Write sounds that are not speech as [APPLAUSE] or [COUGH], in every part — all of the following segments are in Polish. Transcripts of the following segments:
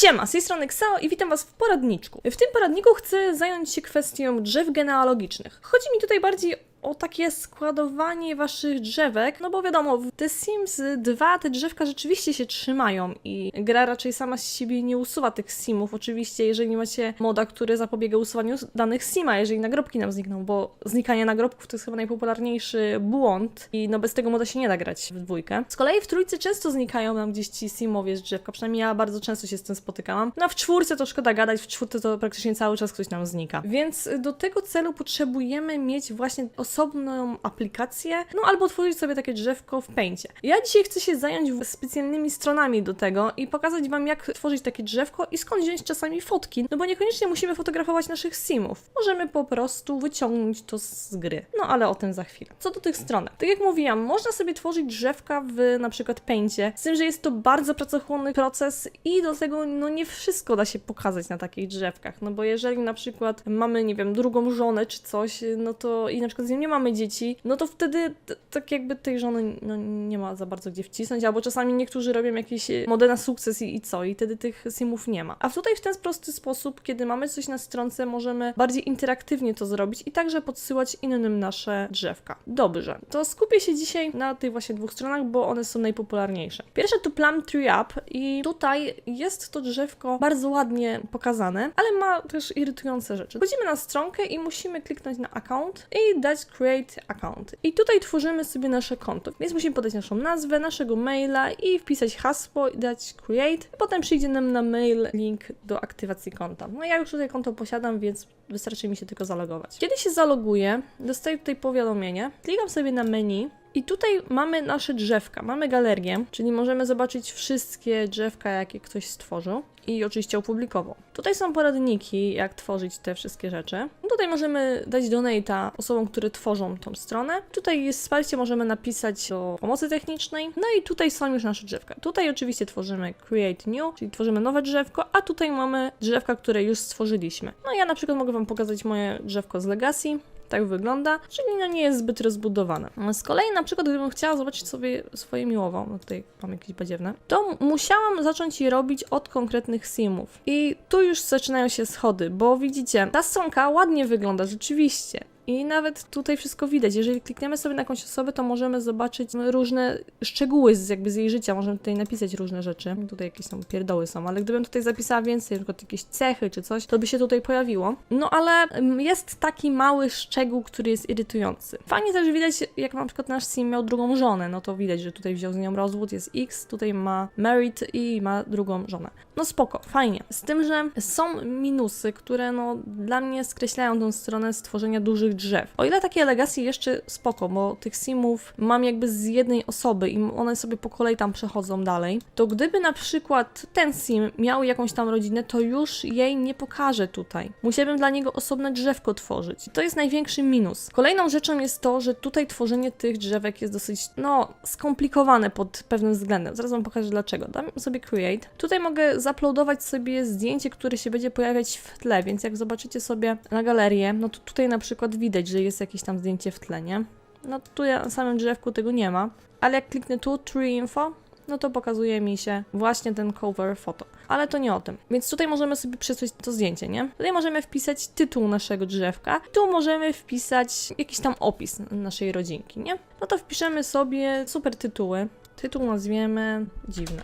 Siema, z tej strony Ksao i witam Was w poradniczku. W tym poradniku chcę zająć się kwestią drzew genealogicznych. Chodzi mi tutaj bardziej o takie składowanie waszych drzewek, no bo wiadomo, w The Sims 2 te drzewka rzeczywiście się trzymają i gra raczej sama z siebie nie usuwa tych simów. Oczywiście, jeżeli macie moda, który zapobiega usuwaniu danych sima, jeżeli nagrobki nam znikną, bo znikanie nagrobków to jest chyba najpopularniejszy błąd i no bez tego moda się nie da grać w dwójkę. Z kolei w trójce często znikają nam gdzieś ci simowie z drzewka, przynajmniej ja bardzo często się z tym spotykałam. No a w czwórce to szkoda gadać, w czwórce to praktycznie cały czas ktoś nam znika. Więc do tego celu potrzebujemy mieć właśnie osobną aplikację, no albo tworzyć sobie takie drzewko w Paincie. Ja dzisiaj chcę się zająć specjalnymi stronami do tego i pokazać Wam, jak tworzyć takie drzewko i skąd wziąć czasami fotki, no bo niekoniecznie musimy fotografować naszych simów. Możemy po prostu wyciągnąć to z gry. No ale o tym za chwilę. Co do tych stron. Tak jak mówiłam, można sobie tworzyć drzewka w na przykład Paincie, z tym, że jest to bardzo pracochłonny proces i do tego no nie wszystko da się pokazać na takich drzewkach, no bo jeżeli na przykład mamy, nie wiem, drugą żonę czy coś, no to i na przykład z nią nie mamy dzieci, no to wtedy tak jakby tej żony no, nie ma za bardzo gdzie wcisnąć, albo czasami niektórzy robią jakieś mody na sukces i, i co, i wtedy tych simów nie ma. A tutaj w ten prosty sposób, kiedy mamy coś na stronce, możemy bardziej interaktywnie to zrobić i także podsyłać innym nasze drzewka. Dobrze, to skupię się dzisiaj na tych właśnie dwóch stronach, bo one są najpopularniejsze. Pierwsze to Plum Tree Up i tutaj jest to drzewko bardzo ładnie pokazane, ale ma też irytujące rzeczy. Wchodzimy na stronkę i musimy kliknąć na account i dać create account. I tutaj tworzymy sobie nasze konto. Więc musimy podać naszą nazwę, naszego maila i wpisać hasło i dać create. Potem przyjdzie nam na mail link do aktywacji konta. No ja już tutaj konto posiadam, więc wystarczy mi się tylko zalogować. Kiedy się zaloguję, dostaję tutaj powiadomienie, klikam sobie na menu i tutaj mamy nasze drzewka, mamy galerię, czyli możemy zobaczyć wszystkie drzewka, jakie ktoś stworzył i oczywiście opublikował. Tutaj są poradniki, jak tworzyć te wszystkie rzeczy. Tutaj możemy dać donata osobom, które tworzą tą stronę. Tutaj jest wsparcie, możemy napisać do pomocy technicznej. No i tutaj są już nasze drzewka. Tutaj oczywiście tworzymy create new, czyli tworzymy nowe drzewko, a tutaj mamy drzewka, które już stworzyliśmy. No ja na przykład mogę Wam pokazać moje drzewko z Legacy tak wygląda, czyli no nie jest zbyt rozbudowane. Z kolei na przykład gdybym chciała zobaczyć sobie swoje miłową, no tutaj mam jakieś badziewne, to musiałam zacząć je robić od konkretnych simów. I tu już zaczynają się schody, bo widzicie, ta stronka ładnie wygląda rzeczywiście. I nawet tutaj wszystko widać. Jeżeli klikniemy sobie na jakąś osobę, to możemy zobaczyć różne szczegóły z, jakby z jej życia. Możemy tutaj napisać różne rzeczy. Tutaj jakieś są pierdoły są, ale gdybym tutaj zapisała więcej, na przykład jakieś cechy czy coś, to by się tutaj pojawiło. No ale mm, jest taki mały szczegół, który jest irytujący. Fajnie też widać, jak na przykład nasz sim miał drugą żonę, no to widać, że tutaj wziął z nią rozwód, jest X, tutaj ma married i ma drugą żonę. No spoko, fajnie. Z tym, że są minusy, które no dla mnie skreślają tą stronę stworzenia dużych drzew. O ile takie legacy jeszcze spoko, bo tych simów mam jakby z jednej osoby i one sobie po kolei tam przechodzą dalej, to gdyby na przykład ten sim miał jakąś tam rodzinę, to już jej nie pokażę tutaj. Musiałabym dla niego osobne drzewko tworzyć. To jest największy minus. Kolejną rzeczą jest to, że tutaj tworzenie tych drzewek jest dosyć, no, skomplikowane pod pewnym względem. Zaraz wam pokażę dlaczego. Dam sobie create. Tutaj mogę zaploadować sobie zdjęcie, które się będzie pojawiać w tle, więc jak zobaczycie sobie na galerię, no to tutaj na przykład widać, że jest jakieś tam zdjęcie w tle, nie? No tu ja na samym drzewku tego nie ma, ale jak kliknę tu Tree Info, no to pokazuje mi się właśnie ten cover foto. Ale to nie o tym. Więc tutaj możemy sobie przesłać to zdjęcie, nie? Tutaj możemy wpisać tytuł naszego drzewka. Tu możemy wpisać jakiś tam opis naszej rodzinki, nie? No to wpiszemy sobie super tytuły. Tytuł nazwiemy dziwne.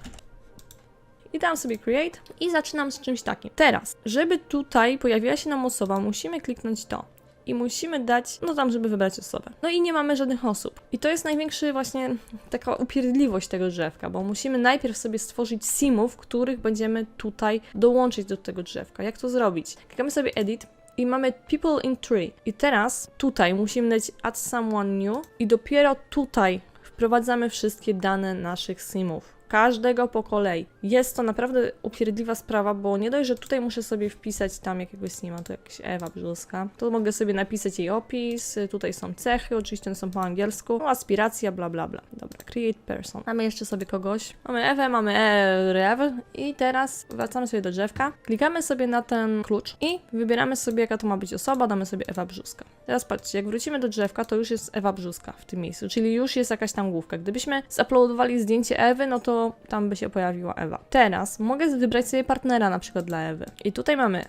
I dam sobie create i zaczynam z czymś takim. Teraz, żeby tutaj pojawiła się nam osoba, musimy kliknąć to i musimy dać, no tam, żeby wybrać osobę. No i nie mamy żadnych osób. I to jest największy właśnie taka upierdliwość tego drzewka, bo musimy najpierw sobie stworzyć simów, których będziemy tutaj dołączyć do tego drzewka. Jak to zrobić? Klikamy sobie edit i mamy people in tree. I teraz tutaj musimy dać add someone new i dopiero tutaj wprowadzamy wszystkie dane naszych simów. Każdego po kolei. Jest to naprawdę upierdliwa sprawa, bo nie dość, że tutaj muszę sobie wpisać tam jakiegoś sima, to jakaś Ewa Brzulska, to mogę sobie napisać jej opis, tutaj są cechy, oczywiście one są po angielsku, no, aspiracja, bla bla bla. Dobra, create person. Mamy jeszcze sobie kogoś. Mamy Ewę, mamy e Rew i teraz wracamy sobie do drzewka, klikamy sobie na ten klucz i wybieramy sobie jaka to ma być osoba, damy sobie Ewa Brzuska. Teraz patrzcie, jak wrócimy do drzewka, to już jest Ewa Brzuska w tym miejscu, czyli już jest jakaś tam główka. Gdybyśmy zuploadowali zdjęcie Ewy, no to tam by się pojawiła Ewa. Teraz mogę wybrać sobie partnera na przykład dla Ewy. I tutaj mamy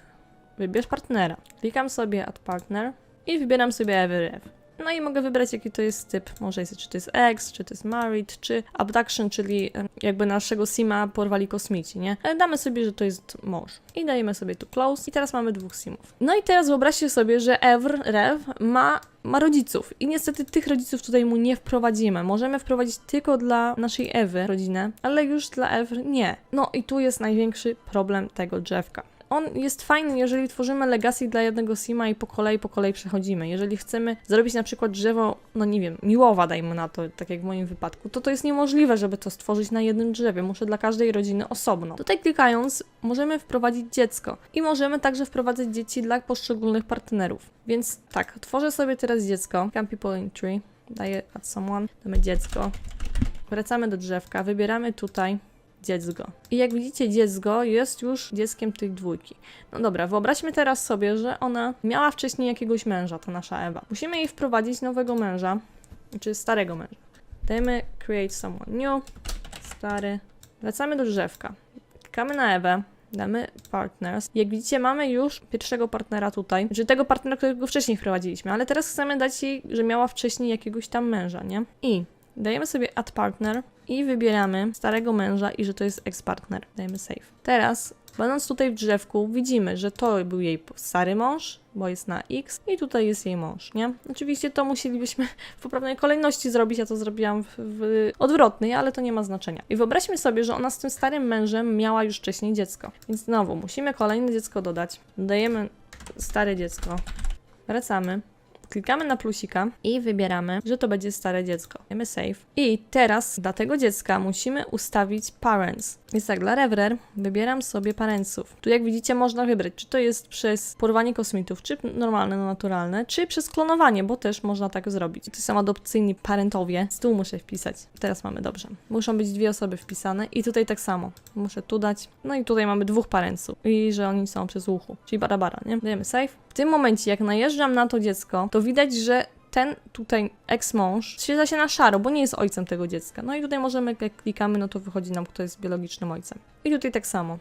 wybierz partnera. Klikam sobie add partner i wybieram sobie Ewy Rev. No i mogę wybrać jaki to jest typ. Może jest, czy to jest ex, czy to jest married, czy abduction, czyli jakby naszego sima porwali kosmici, nie? Ale damy sobie, że to jest mąż. I dajemy sobie tu close i teraz mamy dwóch simów. No i teraz wyobraźcie sobie, że Ever Rev ma ma rodziców i niestety tych rodziców tutaj mu nie wprowadzimy. Możemy wprowadzić tylko dla naszej Ewy rodzinę, ale już dla Ewy nie. No i tu jest największy problem tego drzewka. On jest fajny, jeżeli tworzymy legacy dla jednego sima i po kolei, po kolei przechodzimy. Jeżeli chcemy zrobić na przykład drzewo, no nie wiem, miłowa dajmy na to, tak jak w moim wypadku, to to jest niemożliwe, żeby to stworzyć na jednym drzewie. Muszę dla każdej rodziny osobno. Tutaj klikając możemy wprowadzić dziecko i możemy także wprowadzać dzieci dla poszczególnych partnerów. Więc tak, tworzę sobie teraz dziecko. Come people in tree. Daję add someone. Damy dziecko. Wracamy do drzewka, wybieramy tutaj dziecko. I jak widzicie, dziecko jest już dzieckiem tych dwójki. No dobra, wyobraźmy teraz sobie, że ona miała wcześniej jakiegoś męża, ta nasza Ewa. Musimy jej wprowadzić nowego męża, czy starego męża. Dajemy create someone new, stary. Wracamy do drzewka. Klikamy na Ewę. Damy partners. Jak widzicie, mamy już pierwszego partnera tutaj, czyli tego partnera, którego wcześniej wprowadziliśmy, ale teraz chcemy dać jej, że miała wcześniej jakiegoś tam męża, nie? I dajemy sobie add partner i wybieramy starego męża i że to jest ex-partner. Dajemy save. Teraz, będąc tutaj w drzewku, widzimy, że to był jej stary mąż, bo jest na X i tutaj jest jej mąż, nie? Oczywiście to musielibyśmy w poprawnej kolejności zrobić, ja to zrobiłam w, w odwrotnej, ale to nie ma znaczenia. I wyobraźmy sobie, że ona z tym starym mężem miała już wcześniej dziecko. Więc znowu musimy kolejne dziecko dodać. Dodajemy stare dziecko. Wracamy. Klikamy na plusika i wybieramy, że to będzie stare dziecko. Dajemy save. I teraz dla tego dziecka musimy ustawić parents. Więc tak, dla Revrer wybieram sobie parentsów. Tu jak widzicie można wybrać, czy to jest przez porwanie kosmitów, czy normalne, no naturalne, czy przez klonowanie, bo też można tak zrobić. To są adopcyjni parentowie. Z tyłu muszę wpisać. Teraz mamy dobrze. Muszą być dwie osoby wpisane i tutaj tak samo. Muszę tu dać. No i tutaj mamy dwóch parentsów. I że oni są przez uchu. Czyli barabara, nie? Dajemy save. W tym momencie, jak najeżdżam na to dziecko, to widać, że ten tutaj ex-mąż świeca się na szaro, bo nie jest ojcem tego dziecka. No i tutaj możemy, jak klikamy, no to wychodzi nam, kto jest biologicznym ojcem. I tutaj tak samo.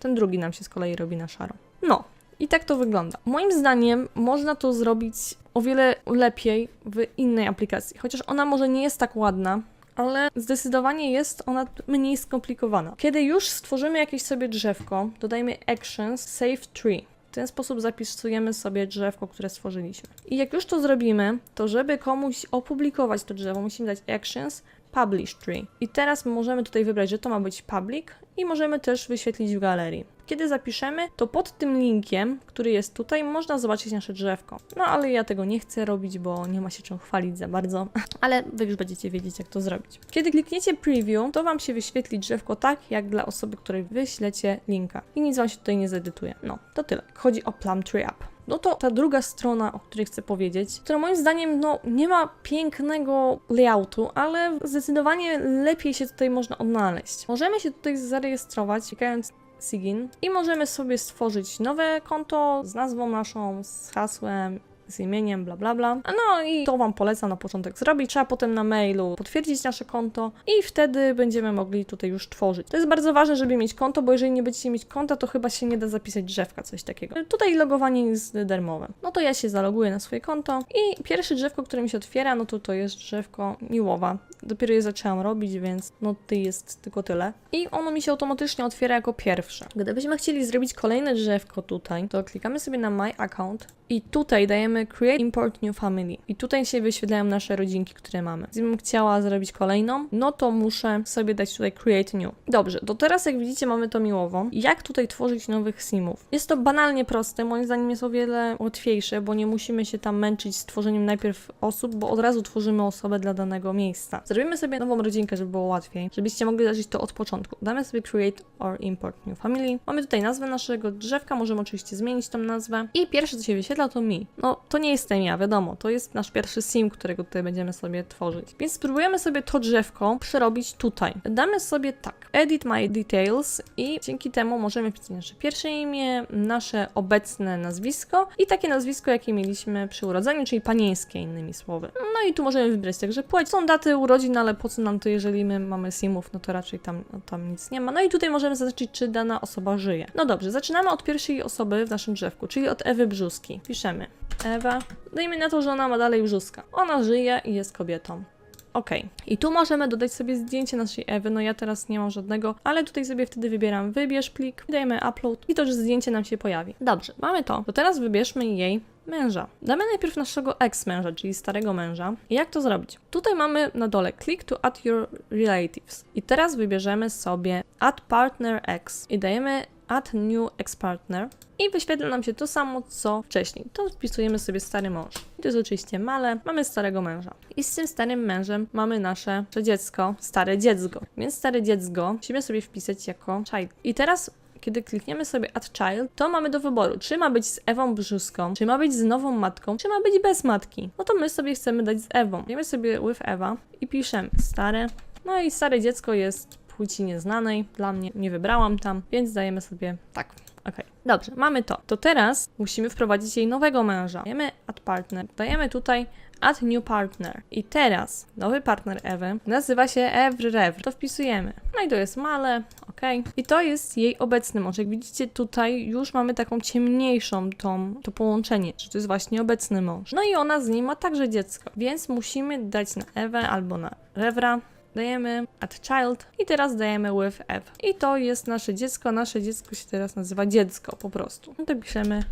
Ten drugi nam się z kolei robi na szaro. No, i tak to wygląda. Moim zdaniem można to zrobić o wiele lepiej w innej aplikacji. Chociaż ona może nie jest tak ładna, ale zdecydowanie jest ona mniej skomplikowana. Kiedy już stworzymy jakieś sobie drzewko, dodajmy actions save tree. W ten sposób zapisujemy sobie drzewko, które stworzyliśmy. I jak już to zrobimy, to żeby komuś opublikować to drzewo, musimy dać actions publish tree. I teraz możemy tutaj wybrać, że to ma być public i możemy też wyświetlić w galerii. Kiedy zapiszemy, to pod tym linkiem, który jest tutaj, można zobaczyć nasze drzewko. No ale ja tego nie chcę robić, bo nie ma się czym chwalić za bardzo, [LAUGHS] ale wy już będziecie wiedzieć, jak to zrobić. Kiedy klikniecie preview, to wam się wyświetli drzewko tak, jak dla osoby, której wyślecie linka. I nic wam się tutaj nie zedytuje. No, to tyle. Chodzi o Plum Tree App. No to ta druga strona, o której chcę powiedzieć, która moim zdaniem no, nie ma pięknego layoutu, ale zdecydowanie lepiej się tutaj można odnaleźć. Możemy się tutaj zarejestrować, klikając Sigin i możemy sobie stworzyć nowe konto z nazwą naszą, z hasłem, z imieniem, bla bla bla. No i to Wam polecam na początek zrobić. Trzeba potem na mailu potwierdzić nasze konto i wtedy będziemy mogli tutaj już tworzyć. To jest bardzo ważne, żeby mieć konto, bo jeżeli nie będziecie mieć konta, to chyba się nie da zapisać drzewka, coś takiego. Tutaj logowanie jest darmowe. No to ja się zaloguję na swoje konto i pierwsze drzewko, które mi się otwiera, no to to jest drzewko miłowa. Dopiero je zaczęłam robić, więc no to jest tylko tyle. I ono mi się automatycznie otwiera jako pierwsze. Gdybyśmy chcieli zrobić kolejne drzewko tutaj, to klikamy sobie na My Account i tutaj dajemy Create Import New Family. I tutaj się wyświetlają nasze rodzinki, które mamy. Gdybym chciała zrobić kolejną, no to muszę sobie dać tutaj Create New. Dobrze, to teraz jak widzicie mamy to miłowo. Jak tutaj tworzyć nowych simów? Jest to banalnie proste, moim zdaniem jest o wiele łatwiejsze, bo nie musimy się tam męczyć z tworzeniem najpierw osób, bo od razu tworzymy osobę dla danego miejsca. Zrobimy sobie nową rodzinkę, żeby było łatwiej, żebyście mogli zacząć to od początku. Damy sobie Create or Import New Family. Mamy tutaj nazwę naszego drzewka, możemy oczywiście zmienić tą nazwę. I pierwsze co się wyświetla to mi. No, to nie jestem ja, wiadomo, to jest nasz pierwszy sim, którego tutaj będziemy sobie tworzyć. Więc spróbujemy sobie to drzewko przerobić tutaj. Damy sobie tak, edit my details i dzięki temu możemy wpisać nasze pierwsze imię, nasze obecne nazwisko i takie nazwisko, jakie mieliśmy przy urodzeniu, czyli panieńskie innymi słowy. No i tu możemy wybrać także płeć. Są daty urodzin, ale po co nam to, jeżeli my mamy simów, no to raczej tam, no, tam nic nie ma. No i tutaj możemy zaznaczyć, czy dana osoba żyje. No dobrze, zaczynamy od pierwszej osoby w naszym drzewku, czyli od Ewy Brzuski. Piszemy Ewa. Dajmy na to, że ona ma dalej brzuska. Ona żyje i jest kobietą. Ok. I tu możemy dodać sobie zdjęcie naszej Ewy. No ja teraz nie mam żadnego, ale tutaj sobie wtedy wybieram wybierz plik, dajemy upload i to, że zdjęcie nam się pojawi. Dobrze, mamy to. To teraz wybierzmy jej męża. Damy najpierw naszego ex-męża, czyli starego męża. I jak to zrobić? Tutaj mamy na dole click to add your relatives. I teraz wybierzemy sobie add partner ex i dajemy add new ex-partner i wyświetla nam się to samo, co wcześniej. To wpisujemy sobie stary mąż. I to jest oczywiście male, mamy starego męża. I z tym starym mężem mamy nasze dziecko, stare dziecko. Więc stare dziecko musimy sobie wpisać jako child. I teraz kiedy klikniemy sobie Add Child, to mamy do wyboru, czy ma być z Ewą Brzuską, czy ma być z nową matką, czy ma być bez matki. No to my sobie chcemy dać z Ewą. Wiemy sobie with Ewa i piszemy stare. No i stare dziecko jest płci nieznanej. Dla mnie nie wybrałam tam, więc dajemy sobie tak. Okej, dobrze, mamy to. To teraz musimy wprowadzić jej nowego męża. Dajemy add partner. Dajemy tutaj add new partner. I teraz nowy partner Ewy nazywa się Evrev. To wpisujemy. No i to jest male, ok. I to jest jej obecny mąż. Jak widzicie tutaj już mamy taką ciemniejszą tą, to połączenie, że to jest właśnie obecny mąż. No i ona z nim ma także dziecko, więc musimy dać na Ewę albo na Revra dajemy add child i teraz dajemy with Ev. I to jest nasze dziecko. Nasze dziecko się teraz nazywa dziecko po prostu. No to piszemy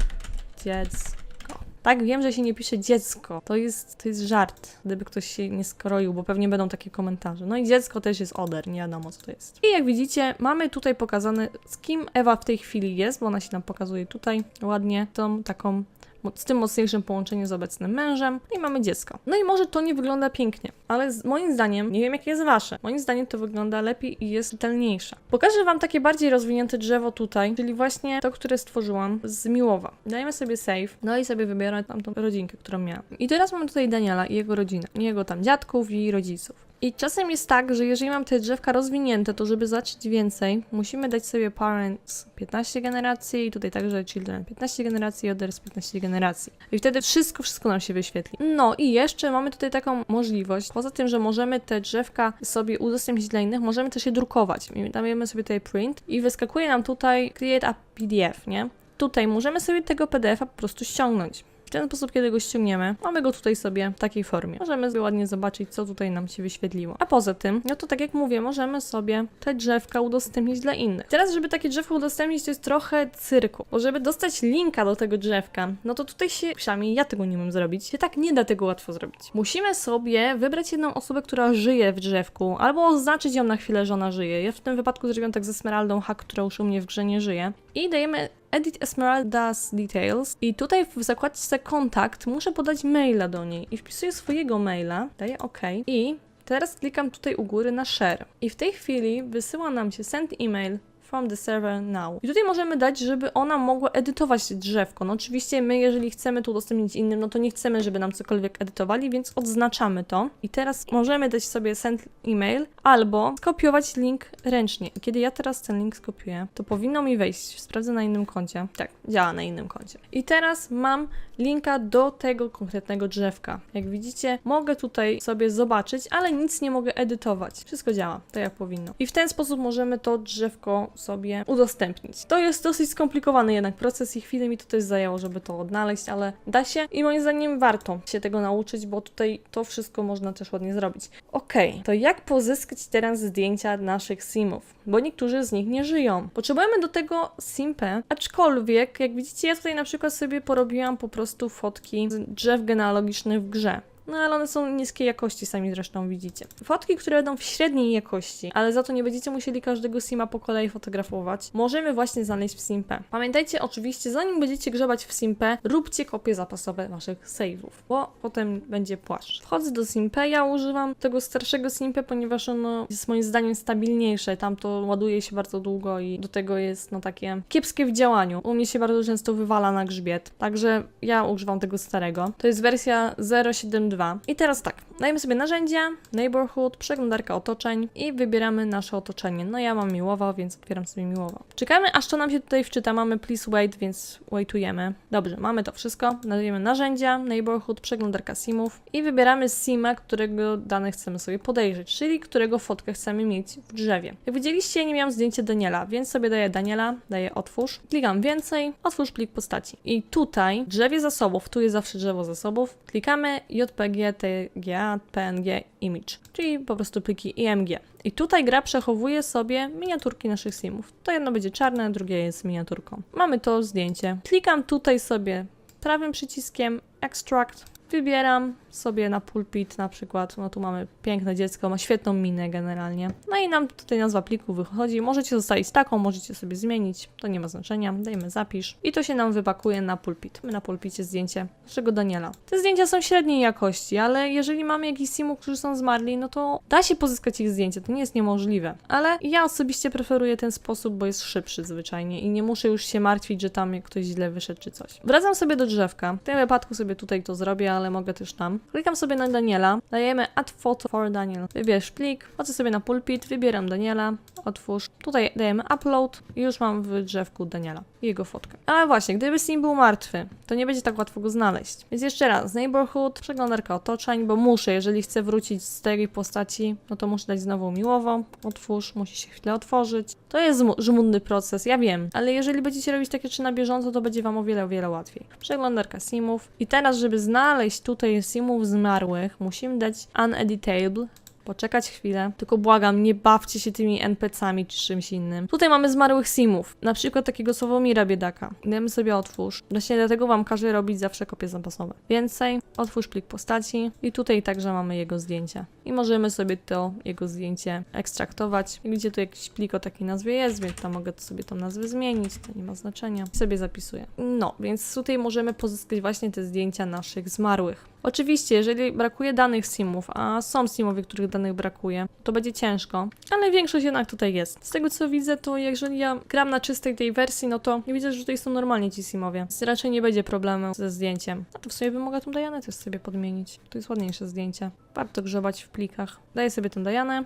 dziecko. Tak, wiem, że się nie pisze dziecko. To jest, to jest żart, gdyby ktoś się nie skroił, bo pewnie będą takie komentarze. No i dziecko też jest oder, nie wiadomo co to jest. I jak widzicie, mamy tutaj pokazane, z kim Ewa w tej chwili jest, bo ona się nam pokazuje tutaj ładnie, tą taką z tym mocniejszym połączeniem z obecnym mężem i mamy dziecko. No i może to nie wygląda pięknie, ale z, moim zdaniem, nie wiem jakie jest wasze, moim zdaniem to wygląda lepiej i jest czytelniejsze. Pokażę wam takie bardziej rozwinięte drzewo tutaj, czyli właśnie to, które stworzyłam z Miłowa. Dajemy sobie save, no i sobie wybiorę tamtą rodzinkę, którą miałam. I teraz mamy tutaj Daniela i jego rodzinę, jego tam dziadków i rodziców. I czasem jest tak, że jeżeli mam te drzewka rozwinięte, to żeby zacząć więcej, musimy dać sobie parents 15 generacji i tutaj także children 15 generacji, others 15 generacji. I wtedy wszystko, wszystko nam się wyświetli. No i jeszcze mamy tutaj taką możliwość, poza tym, że możemy te drzewka sobie udostępnić dla innych, możemy też je drukować. I dajemy sobie tutaj print i wyskakuje nam tutaj create a PDF, nie? Tutaj możemy sobie tego PDF-a po prostu ściągnąć. W ten sposób, kiedy go ściągniemy, mamy go tutaj sobie w takiej formie. Możemy ładnie zobaczyć, co tutaj nam się wyświetliło. A poza tym, no to tak jak mówię, możemy sobie te drzewka udostępnić dla innych. Teraz, żeby takie drzewko udostępnić, to jest trochę cyrku, bo żeby dostać linka do tego drzewka, no to tutaj się, przynajmniej ja tego nie umiem zrobić, się tak nie da tego łatwo zrobić. Musimy sobie wybrać jedną osobę, która żyje w drzewku, albo oznaczyć ją na chwilę, że ona żyje. Ja w tym wypadku zrobiłam tak ze Esmeraldą Hack, która już u mnie w grze nie żyje. I dajemy Edit Esmeralda's Details. I tutaj w zakładce kontakt muszę podać maila do niej. I wpisuję swojego maila, daję OK. I teraz klikam tutaj u góry na share. I w tej chwili wysyła nam się send email from the server now. I tutaj możemy dać, żeby ona mogła edytować drzewko. No oczywiście my, jeżeli chcemy to udostępnić innym, no to nie chcemy, żeby nam cokolwiek edytowali, więc odznaczamy to. I teraz możemy dać sobie send email albo skopiować link ręcznie. I kiedy ja teraz ten link skopiuję, to powinno mi wejść. Sprawdzę na innym koncie. Tak, działa na innym koncie. I teraz mam linka do tego konkretnego drzewka. Jak widzicie, mogę tutaj sobie zobaczyć, ale nic nie mogę edytować. Wszystko działa, tak jak powinno. I w ten sposób możemy to drzewko sobie udostępnić. To jest dosyć skomplikowany jednak proces i chwilę mi to też zajęło, żeby to odnaleźć, ale da się i moim zdaniem warto się tego nauczyć, bo tutaj to wszystko można też ładnie zrobić. Okej, to jak pozyskać teraz zdjęcia naszych simów? Bo niektórzy z nich nie żyją. Potrzebujemy do tego simpę, aczkolwiek jak widzicie, ja tutaj na przykład sobie porobiłam po prostu fotki z drzew genealogicznych w grze. No ale one są niskiej jakości, sami zresztą widzicie. Fotki, które będą w średniej jakości, ale za to nie będziecie musieli każdego sima po kolei fotografować, możemy właśnie znaleźć w Simpę. Pamiętajcie oczywiście, zanim będziecie grzebać w Simpę, róbcie kopie zapasowe waszych save'ów, bo potem będzie płaszcz. Wchodzę do Simpę, ja używam tego starszego Simpę, ponieważ ono jest moim zdaniem stabilniejsze, tam to ładuje się bardzo długo i do tego jest no takie kiepskie w działaniu. U mnie się bardzo często wywala na grzbiet, także ja używam tego starego. To jest wersja 0.7.2. I teraz tak, dajemy sobie narzędzia, neighborhood, przeglądarka otoczeń i wybieramy nasze otoczenie. No ja mam miłowo, więc otwieram sobie miłowo. Czekamy, aż to nam się tutaj wczyta. Mamy please wait, więc waitujemy. Dobrze, mamy to wszystko. Nadajemy narzędzia, neighborhood, przeglądarka simów i wybieramy sima, którego dane chcemy sobie podejrzeć, czyli którego fotkę chcemy mieć w drzewie. Jak widzieliście, nie miałam zdjęcia Daniela, więc sobie daję Daniela, daję otwórz, klikam więcej, otwórz plik postaci. I tutaj drzewie zasobów, tu jest zawsze drzewo zasobów, klikamy JPG, TGA, PNG, image, czyli po prostu pliki IMG. I tutaj gra przechowuje sobie miniaturki naszych simów. To jedno będzie czarne, drugie jest miniaturką. Mamy to zdjęcie. Klikam tutaj sobie prawym przyciskiem Extract. Wybieram sobie na pulpit na przykład, no tu mamy piękne dziecko, ma świetną minę generalnie. No i nam tutaj nazwa pliku wychodzi. Możecie zostawić taką, możecie sobie zmienić, to nie ma znaczenia. Dajemy zapisz i to się nam wypakuje na pulpit. My na pulpicie zdjęcie naszego Daniela. Te zdjęcia są średniej jakości, ale jeżeli mamy jakichś simów, którzy są zmarli, no to da się pozyskać ich zdjęcie, to nie jest niemożliwe. Ale ja osobiście preferuję ten sposób, bo jest szybszy zwyczajnie i nie muszę już się martwić, że tam ktoś źle wyszedł czy coś. Wracam sobie do drzewka. W tym wypadku sobie tutaj to zrobię, ale mogę też tam. Klikam sobie na Daniela, dajemy add photo for Daniel. Wybierz plik, wchodzę sobie na pulpit, wybieram Daniela, otwórz. Tutaj dajemy upload i już mam w drzewku Daniela jego fotkę. Ale właśnie, gdyby Sim był martwy, to nie będzie tak łatwo go znaleźć. Więc jeszcze raz, neighborhood, przeglądarka otoczeń, bo muszę, jeżeli chcę wrócić z tej postaci, no to muszę dać znowu miłowo, otwórz, musi się chwilę otworzyć. To jest żmu- żmudny proces, ja wiem, ale jeżeli będziecie robić takie rzeczy na bieżąco, to będzie wam o wiele, o wiele łatwiej. Przeglądarka simów. I teraz, żeby znaleźć tutaj simów zmarłych, musimy dać uneditable, poczekać chwilę. Tylko błagam, nie bawcie się tymi NPC-ami czy czymś innym. Tutaj mamy zmarłych simów, na przykład takiego Sławomira Biedaka. Dajemy sobie otwórz. Właśnie dlatego wam każę robić zawsze kopie zapasowe. Więcej, otwórz plik postaci i tutaj także mamy jego zdjęcie. I możemy sobie to jego zdjęcie ekstraktować. Gdzie tu jakiś plik o takiej nazwie jest, więc tam mogę sobie tą nazwę zmienić, to nie ma znaczenia. I sobie zapisuję. No, więc tutaj możemy pozyskać właśnie te zdjęcia naszych zmarłych. Oczywiście, jeżeli brakuje danych simów, a są simowie, których danych brakuje, to będzie ciężko, ale większość jednak tutaj jest. Z tego co widzę, to jeżeli ja gram na czystej tej wersji, no to nie widzę, że tutaj są normalnie ci simowie. Więc raczej nie będzie problemu ze zdjęciem. A to w sumie bym mogła tą Dajanę też sobie podmienić. To jest ładniejsze zdjęcie. Warto grzebać w plikach. Daję sobie tą Dajanę,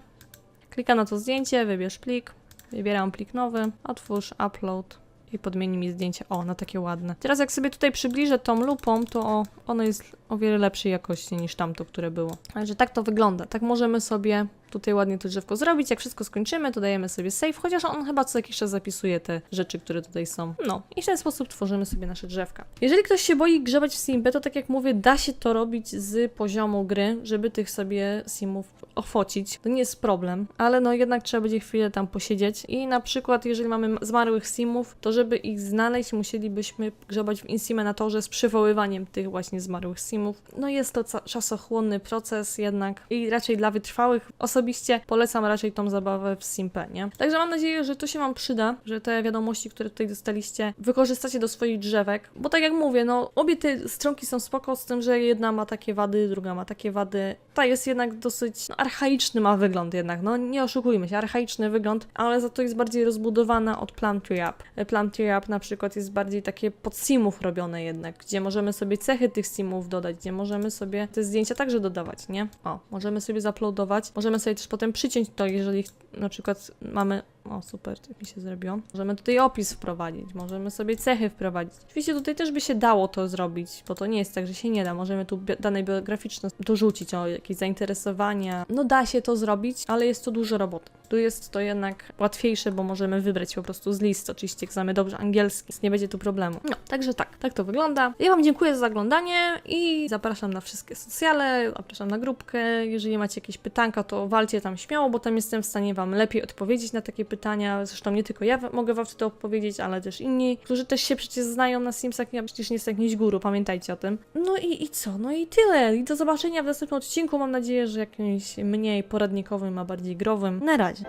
klikam na to zdjęcie, wybierz plik, wybieram plik nowy, otwórz, upload i podmieni mi zdjęcie. O, na takie ładne. Teraz jak sobie tutaj przybliżę tą lupą, to o, ono jest o wiele lepszej jakości niż tamto, które było. Także tak to wygląda. Tak możemy sobie tutaj ładnie to drzewko zrobić. Jak wszystko skończymy, to dajemy sobie save, chociaż on chyba co jakiś czas zapisuje te rzeczy, które tutaj są. No i w ten sposób tworzymy sobie nasze drzewka. Jeżeli ktoś się boi grzebać w Simpie, to tak jak mówię, da się to robić z poziomu gry, żeby tych sobie simów ochwocić. To nie jest problem, ale no jednak trzeba będzie chwilę tam posiedzieć i na przykład jeżeli mamy zmarłych simów, to żeby ich znaleźć, musielibyśmy grzebać w Inseminatorze z przywoływaniem tych właśnie zmarłych simów. No jest to czasochłonny proces jednak i raczej dla wytrwałych osobiście polecam raczej tą zabawę w Simpę, nie? Także mam nadzieję, że to się Wam przyda, że te wiadomości, które tutaj dostaliście, wykorzystacie do swoich drzewek, bo tak jak mówię, no obie te stronki są spoko z tym, że jedna ma takie wady, druga ma takie wady. Ta jest jednak dosyć no, archaiczny ma wygląd jednak, no nie oszukujmy się, archaiczny wygląd, ale za to jest bardziej rozbudowana od Plum Tree Up. Plum Tree Up na przykład jest bardziej takie pod simów robione jednak, gdzie możemy sobie cechy tych simów dodać, gdzie możemy sobie te zdjęcia także dodawać, nie? O, możemy sobie zaploadować, możemy sobie też potem przyciąć to, jeżeli na przykład mamy o, super, tak mi się zrobiło. Możemy tutaj opis wprowadzić, możemy sobie cechy wprowadzić. Oczywiście tutaj też by się dało to zrobić, bo to nie jest tak, że się nie da. Możemy tu bi- dane biograficzne dorzucić o jakieś zainteresowania. No da się to zrobić, ale jest to dużo roboty. Tu jest to jednak łatwiejsze, bo możemy wybrać po prostu z list. Oczywiście, jak znamy dobrze angielski, więc nie będzie tu problemu. No, także tak, tak to wygląda. Ja Wam dziękuję za zaglądanie i zapraszam na wszystkie socjale, zapraszam na grupkę. Jeżeli macie jakieś pytanka, to walcie tam śmiało, bo tam jestem w stanie Wam lepiej odpowiedzieć na takie pytania pytania, zresztą nie tylko ja mogę wam wtedy opowiedzieć, ale też inni, którzy też się przecież znają na Simsach, ja przecież nie jestem jakimś guru, pamiętajcie o tym. No i, i co? No i tyle. I do zobaczenia w następnym odcinku, mam nadzieję, że jakimś mniej poradnikowym, a bardziej growym. Na razie.